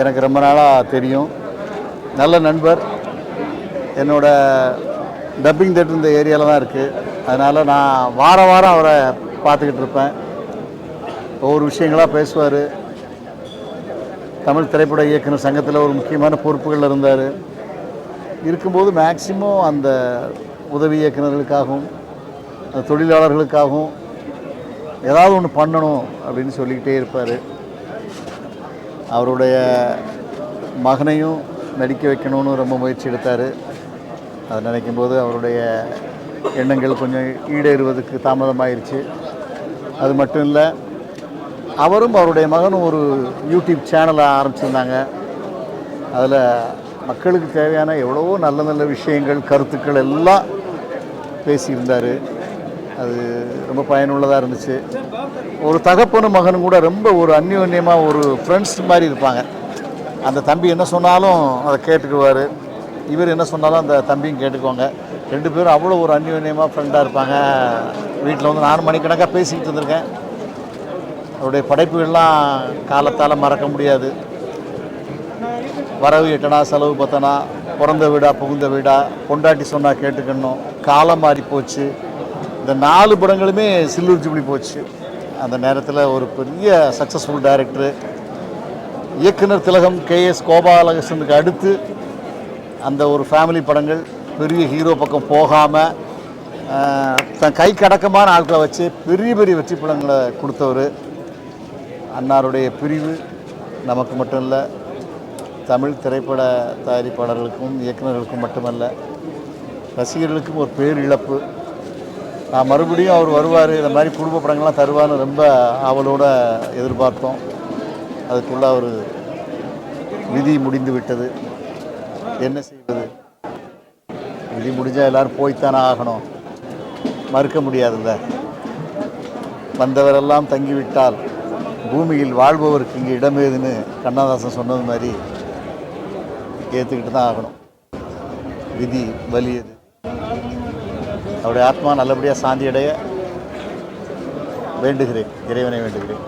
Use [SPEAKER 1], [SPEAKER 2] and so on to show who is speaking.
[SPEAKER 1] எனக்கு ரொம்ப நாளாக தெரியும். நல்ல நண்பர். என்னோட டப்பிங் தேட்டர் இந்த ஏரியாவில் தான் இருக்குது அதனால் நான் வார வாரம் அவரை பார்த்துக்கிட்டு இருப்பேன். ஒவ்வொரு விஷயங்களாக பேசுவார். தமிழ் திரைப்பட இயக்குனர் சங்கத்தில் ஒரு முக்கியமான பொறுப்புகளில் இருந்தார். இருக்கும்போது மேக்சிமம் அந்த உதவி இயக்குனர்களுக்காகவும் அந்த தொழிலாளர்களுக்காகவும் ஏதாவது ஒன்று பண்ணணும் அப்படின்னு சொல்லிக்கிட்டே இருப்பார். அவருடைய மகனையும் நடிக்க வைக்கணும்னு ரொம்ப முயற்சி எடுத்தார். அதை நினைக்கும் போது அவருடைய எண்ணங்கள் கொஞ்சம் ஈடேறுவதற்கு தாமதமாயிருச்சு. அது மட்டும் இல்லை அவரும் அவருடைய மகனும் ஒரு யூடியூப் சேனலை ஆரம்பிச்சிருந்தாங்க. அதில் மக்களுக்கு தேவையான எவ்வளவோ நல்ல நல்ல விஷயங்கள் கருத்துக்கள் எல்லாம் பேசியிருந்தார். அது ரொம்ப பயனுள்ளதாக இருந்துச்சு. ஒரு தகப்பனும் மகனும் கூட ரொம்ப ஒரு அந்யோன்யமாக ஒரு ஃப்ரெண்ட்ஸ் மாதிரி இருப்பாங்க. அந்த தம்பி என்ன சொன்னாலும் அதை கேட்டுக்குவார். இவர் என்ன சொன்னாலும் அந்த தம்பியும் கேட்டுக்குவாங்க. ரெண்டு பேரும் அவ்வளோ ஒரு அந்யோன்யமாக ஃப்ரெண்டாக இருப்பாங்க. வீட்டில் வந்து நாலு மணிக்கணக்காக பேசிக்கிட்டு இருந்திருக்கேன். அவருடைய படைப்புகள்லாம் காலத்தால் மறக்க முடியாது. வரவு எட்டனா செலவு பத்தனா பிறந்த வீடா புகுந்த வீடா பொண்டாட்டி சொன்னால் கேட்டுக்கணும். காலம் மாறி போச்சு இந்த நாலு படங்களுமே சில்லூர் ஜூப்ளி போச்சு. அந்த நேரத்தில் ஒரு பெரிய சக்ஸஸ்ஃபுல் டைரக்டரு இயக்குனர் திலகம் கேஎஸ் கோபாலகிருஷ்ணனுக்கு அடுத்து அந்த ஒரு ஃபேமிலி படங்கள் பெரிய ஹீரோ பக்கம் போகாமல் தன் கை கடக்கமான ஆட்களை வச்சு பெரிய பெரிய வெற்றி படங்களை கொடுத்தவர். அன்னாருடைய பிரிவு நமக்கு மட்டும் இல்லை தமிழ் திரைப்பட தயாரிப்பாளர்களுக்கும் இயக்குநர்களுக்கும் மட்டுமல்ல ரசிகர்களுக்கும் ஒரு பேரிழப்பு. நான் மறுபடியும் அவர் வருவார் இந்த மாதிரி குடும்ப படங்கள்லாம் தருவான்னு ரொம்ப ஆவலோடு எதிர்பார்த்தோம். அதுக்குள்ள அவர் விதி முடிந்து விட்டது. என்ன செய்வது? விதி முடிஞ்சால் எல்லோரும் போய்த்தானே ஆகணும். மறுக்க முடியாதுல்ல. வந்தவரெல்லாம் தங்கிவிட்டால் பூமியில் வாழ்பவருக்கு இங்கே இடமேதுன்னு கண்ணதாசன் சொன்னது மாதிரி ஏற்றுக்கிட்டு தான் ஆகணும். விதி வலியது. அவருடைய ஆத்மா நல்லபடியாக சாந்தி அடைய வேண்டுகிறேன். இறைவனை வேண்டுகிறேன்.